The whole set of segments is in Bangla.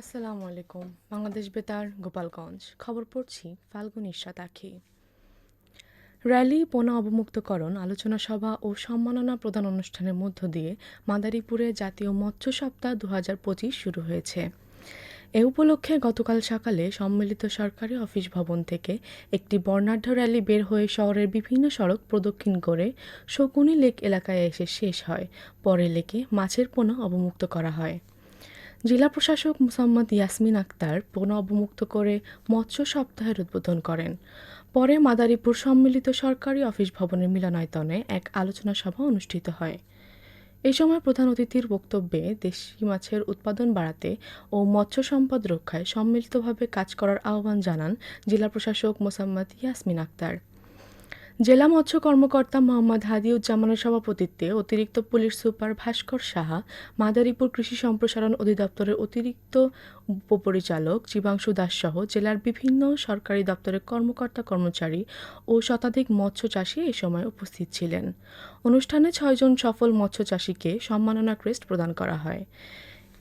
আসসালামু আলাইকুম, বাংলাদেশ বেতার, গোপালগঞ্জ। খবর পড়ছি ফাল্গুন ইশরাত আখি। র্যালি পণ্য অবমুক্তকরণ, আলোচনা সভা ও সম্মাননা প্রদান অনুষ্ঠানের মধ্য দিয়ে মাদারীপুরে জাতীয় মৎস্য সপ্তাহ দু পঁচিশ শুরু হয়েছে। এ উপলক্ষে গতকাল সকালে সম্মিলিত সরকারি অফিস ভবন থেকে একটি বর্ণাঢ্য র্যালি বের হয়ে শহরের বিভিন্ন সড়ক প্রদক্ষিণ করে শকুনি লেক এলাকায় এসে শেষ হয়। পরে লেকে মাছের পোনা অবমুক্ত করা হয়। জেলা প্রশাসক মোসাম্মদ ইয়াসমিন আক্তার পণ্য অবমুক্ত করে মৎস্য সপ্তাহের উদ্বোধন করেন। পরে মাদারীপুর সম্মিলিত সরকারি অফিস ভবনের মিলনায়তনে এক আলোচনা সভা অনুষ্ঠিত হয়। এ সময় প্রধান অতিথির বক্তব্যে দেশি মাছের উৎপাদন বাড়াতে ও মৎস্য সম্পদ রক্ষায় সম্মিলিতভাবে কাজ করার আহ্বান জানান জেলা প্রশাসক মোসাম্মদ ইয়াসমিন আক্তার। জেলা মৎস্য কর্মকর্তা মোহাম্মদ হাদিউজ্জামানের সভাপতিত্বে অতিরিক্ত পুলিশ সুপার ভাস্কর সাহা, মাদারীপুর কৃষি সম্প্রসারণ অধিদপ্তরের অতিরিক্ত উপপরিচালক জীবাংশু দাস সহ জেলার বিভিন্ন সরকারি দপ্তরের কর্মকর্তা কর্মচারী ও শতাধিক মৎস্য চাষী এ সময় উপস্থিত ছিলেন। অনুষ্ঠানে ছয়জন সফল মৎস্য চাষীকে সম্মাননা ক্রেস্ট প্রদান করা হয়।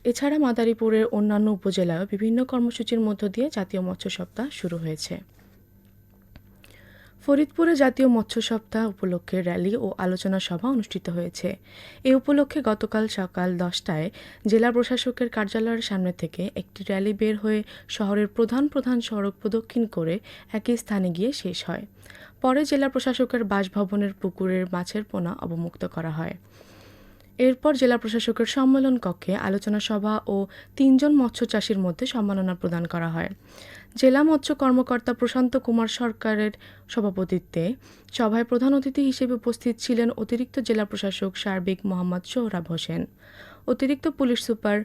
এছাড়া মাদারীপুরের অন্যান্য উপজেলায়ও বিভিন্ন কর্মসূচির মধ্য দিয়ে জাতীয় মৎস্য সপ্তাহ শুরু হয়েছে। ফরিদপুরে জাতীয় মৎস্য সপ্তাহ উপলক্ষে র্যালি ও আলোচনা সভা অনুষ্ঠিত হয়েছে। এ উপলক্ষে গতকাল সকাল দশটায় জেলা প্রশাসকের কার্যালয়ের সামনে থেকে একটি র্যালি বের হয়ে শহরের প্রধান প্রধান সড়ক প্রদক্ষিণ করে একই স্থানে গিয়ে শেষ হয়। পরে জেলা প্রশাসকের বাসভবনের পুকুরের মাছের পোনা অবমুক্ত করা হয়। এরপর জেলা প্রশাসকের সম্মেলন কক্ষে আলোচনা সভা ও তিনজন মৎস্য চাষীর মধ্যে সম্মাননা প্রদান করা হয়। জেলা মৎস্য কর্মকর্তা প্রশান্ত কুমার সরকারের সভাপতিত্বে সভায় প্রধান অতিথি হিসেবে উপস্থিত ছিলেন অতিরিক্ত জেলা প্রশাসক সার্বিক মোহাম্মদ সোহরাব হোসেন, অতিরিক্ত police super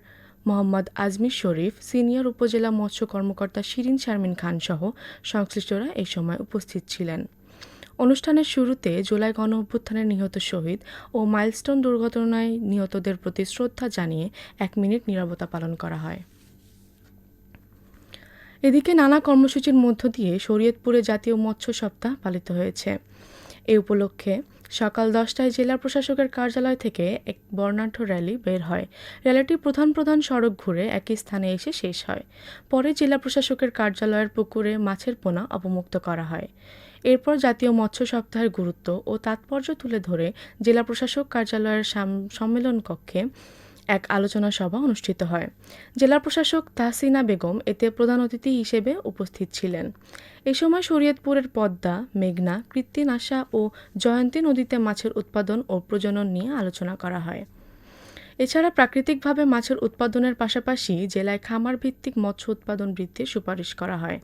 Mohammad Azmir Sharif, senior upazila মৎস্য কর্মকর্তা শিরিন শারমিন খান সহ সংশ্লিষ্টরা এই সময় উপস্থিত ছিলেন। অনুষ্ঠানের শুরুতে জুলাই গণ অভ্যুত্থানে নিহত শহীদ ও মাইলস্টোন দুর্ঘটনায় নিহতদের প্রতি শ্রদ্ধা জানিয়ে এক মিনিট নীরবতা পালন করা হয়। এদিকে নানা কর্মসূচির মধ্য দিয়ে শরীয়তপুরে জাতীয় মৎস্য সপ্তাহ পালিত হয়েছে। এ উপলক্ষে সকাল দশটায় জেলা প্রশাসকের কার্যালয় থেকে এক বর্ণাঢ্য র্যালি বের হয়। র্যালিটি প্রধান প্রধান সড়ক ঘুরে একই স্থানে এসে শেষ হয়। পরে জেলা প্রশাসকের কার্যালয়ের পুকুরে মাছের পোনা অবমুক্ত করা হয়। এরপর জাতীয় মৎস্য সপ্তাহের গুরুত্ব ও তাৎপর্য তুলে ধরে জেলা প্রশাসক কার্যালয়ের সম্মেলন কক্ষে এক আলোচনা সভা অনুষ্ঠিত হয়। জেলা প্রশাসক তাহসিনা বেগম এতে প্রধান অতিথি হিসেবে উপস্থিত ছিলেন। এ সময় শরীয়তপুরের পদ্মা, মেঘনা কৃত্তিন আশা ও জয়ন্তী নদীতে মাছের উৎপাদন ও প্রজনন নিয়ে আলোচনা করা হয়। এছাড়া প্রাকৃতিকভাবে মাছের উৎপাদনের পাশাপাশি জেলায় খামার ভিত্তিক মৎস্য উৎপাদন বৃদ্ধির সুপারিশ করা হয়।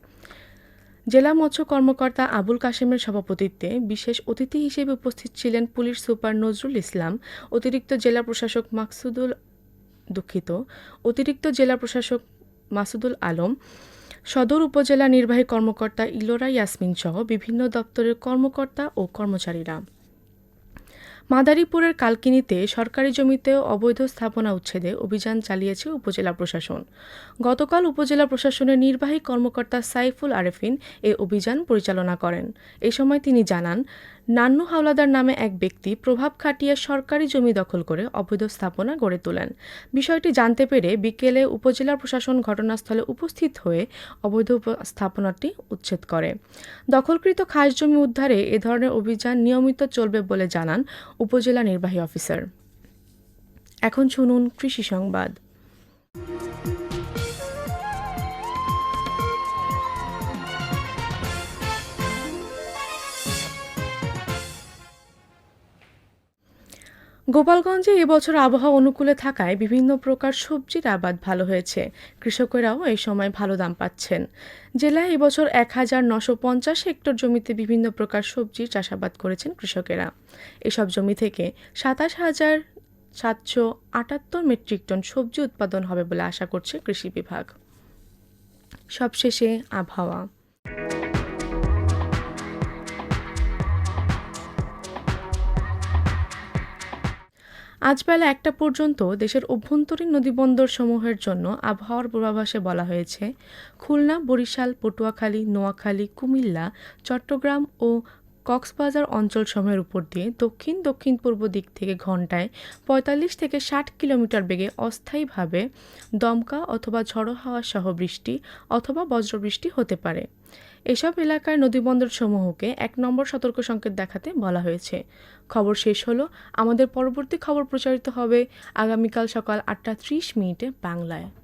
জেলা মৎস্য কর্মকর্তা আবুল কাশেমের সভাপতিত্বে বিশেষ অতিথি হিসেবে উপস্থিত ছিলেন পুলিশ সুপার নজরুল ইসলাম, অতিরিক্ত জেলা প্রশাসক মাকসুদুল দুঃখিত। অতিরিক্ত জেলা প্রশাসক মাসুদুল আলম, সদর উপজেলা নির্বাহী কর্মকর্তা ইলোরা ইয়াসমিন সহ বিভিন্ন দপ্তরের কর্মকর্তা ও কর্মচারীরা। মাদারীপুরের কালকিনিতে সরকারি জমিতে অবৈধ স্থাপনা উচ্ছেদে অভিযান চালিয়েছে উপজেলা প্রশাসন। গতকাল উপজেলা প্রশাসনের নির্বাহী কর্মকর্তা সাইফুল আরেফিন এ অভিযান পরিচালনা করেন। এ সময় তিনি জানান নান্নু হাওলাদার নামে এক ব্যক্তি প্রভাব খাটিয়ে সরকারি জমি দখল করে অবৈধ স্থাপনা গড়ে তোলেন। বিষয়টি জানতে পেরে বিকেলে উপজেলা প্রশাসন ঘটনাস্থলে উপস্থিত হয়ে অবৈধ স্থাপনাটি উচ্ছেদ করে। দখলকৃত খাস জমি উদ্ধারে এ ধরনের অভিযান নিয়মিত চলবে বলে জানান উপজেলা নির্বাহী অফিসার। এখন শুনুন কৃষি সংবাদ। গোপালগঞ্জে এবছর আবহাওয়া অনুকূলে থাকায় বিভিন্ন প্রকার সবজির আবাদ ভালো হয়েছে। কৃষকেরাও এই সময় ভালো দাম পাচ্ছেন। জেলায় এবছর এক হাজার নশো পঞ্চাশ হেক্টর জমিতে বিভিন্ন প্রকার সবজির চাষাবাদ করেছেন কৃষকেরা। এসব জমি থেকে সাতাশ হাজার সাতশো আটাত্তর মেট্রিক টন সবজি উৎপাদন হবে বলে আশা করছে কৃষি বিভাগ। সবশেষে আবহাওয়া। আজ বেলা একটা পর্যন্ত দেশের অভ্যন্তরীণ নদীবন্দর সমূহের জন্য আবহাওয়ার পূর্বাভাসে বলা হয়েছে, খুলনা, বরিশাল, পটুয়াখালী, নোয়াখালী, কুমিল্লা, চট্টগ্রাম ও কক্সবাজার অঞ্চল সময়ের উপর দিয়ে দক্ষিণ দক্ষিণ পূর্ব দিক থেকে ঘন্টায় পঁয়তাল্লিশ থেকে ষাট কিলোমিটার বেগে অস্থায়ীভাবে দমকা অথবা ঝড়ো হাওয়া সহ বৃষ্টি অথবা বজ্রবৃষ্টি হতে পারে। এসব এলাকার নদীবন্দরসমূহকে এক নম্বর সতর্ক সংকেত দেখাতে বলা হয়েছে। খবর শেষ হলো, আমাদের পরবর্তী খবর প্রচারিত হবে আগামীকাল সকাল আটটা ত্রিশ মিনিটে বাংলায়।